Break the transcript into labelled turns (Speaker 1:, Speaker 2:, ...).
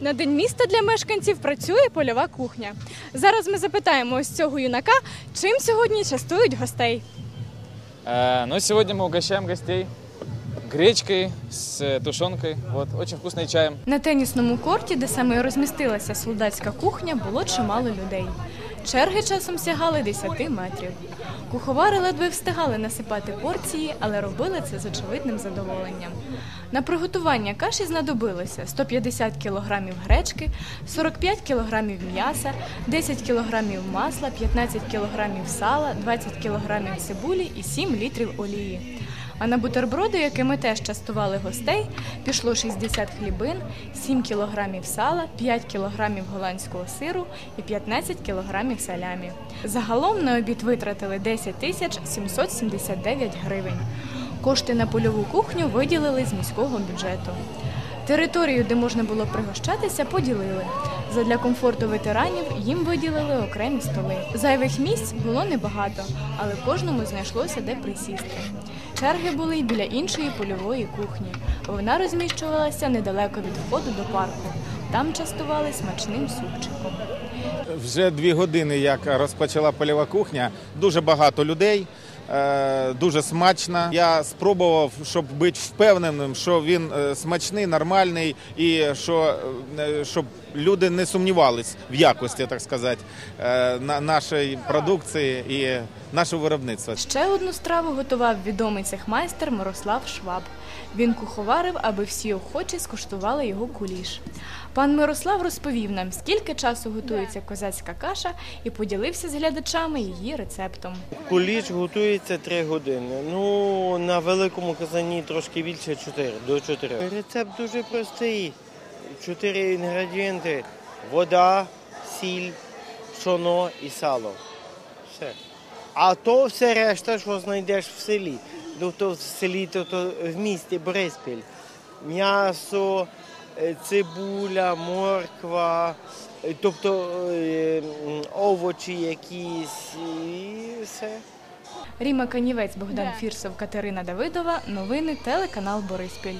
Speaker 1: На день міста для мешканців працює польова кухня. Зараз ми запитаємо ось цього юнака, чим сьогодні частують гостей.
Speaker 2: Э, Ну, сегодня мы угощаем гостей гречкой с э, тушенкой. Вот, очень вкусный чаем.
Speaker 1: На тенісному корті, де саме і розмістилася солдатська кухня, було чимало людей. Черги часом сягали 10 метрів. Куховари ледве встигали насипати порції, але робили це з очевидним задоволенням. На приготування каші знадобилося 150 кг гречки, 45 кг м'яса, 10 кг масла, 15 кг сала, 20 кг цибулі і 7 літрів олії. А на бутерброди, якими теж частували гостей, пішло 60 хлібин, 7 кілограмів сала, 5 кілограмів голландського сиру і 15 кілограмів салямі. Загалом на обід витратили 10 тисяч 779 гривень. Кошти на польову кухню виділили з міського бюджету. Територію, де можна було пригощатися, поділили. Задля комфорту ветеранів їм виділили окремі столи. Зайвих місць було небагато, але кожному знайшлося де присісти. Черги були й біля іншої польової кухні. Вона розміщувалася недалеко від входу до парку. Там частували смачним супчиком.
Speaker 3: Вже дві години, як розпочала польова кухня, дуже багато людей, дуже смачно. Я спробував, щоб бути впевненим, що він е, смачний, нормальний і що, е, щоб люди не сумнівались в якості, так сказати, е, на- нашої продукції і нашого виробництва.
Speaker 1: Ще одну страву готував відомий цехмайстер Мирослав Шваб. Він куховарив, аби всі охочі скуштували його куліш. Пан Мирослав розповів нам, скільки часу готується козацька каша, і поділився з глядачами її рецептом.
Speaker 4: Куліч готується 3 години. Ну, на великому казані трошки більше 4, до 4. Рецепт дуже простий. Чотири інгредієнти: вода, сіль, пшоно і сало. Все. А то все решта, що знайдеш в селі. Ну, то в селі, то, в місті Бориспіль. М'ясо, е, цибуля, морква, е, тобто е, овочі якісь і все.
Speaker 1: Ріма Канівець, Богдан Фірсов, Катерина Давидова. Новини телеканал Бориспіль.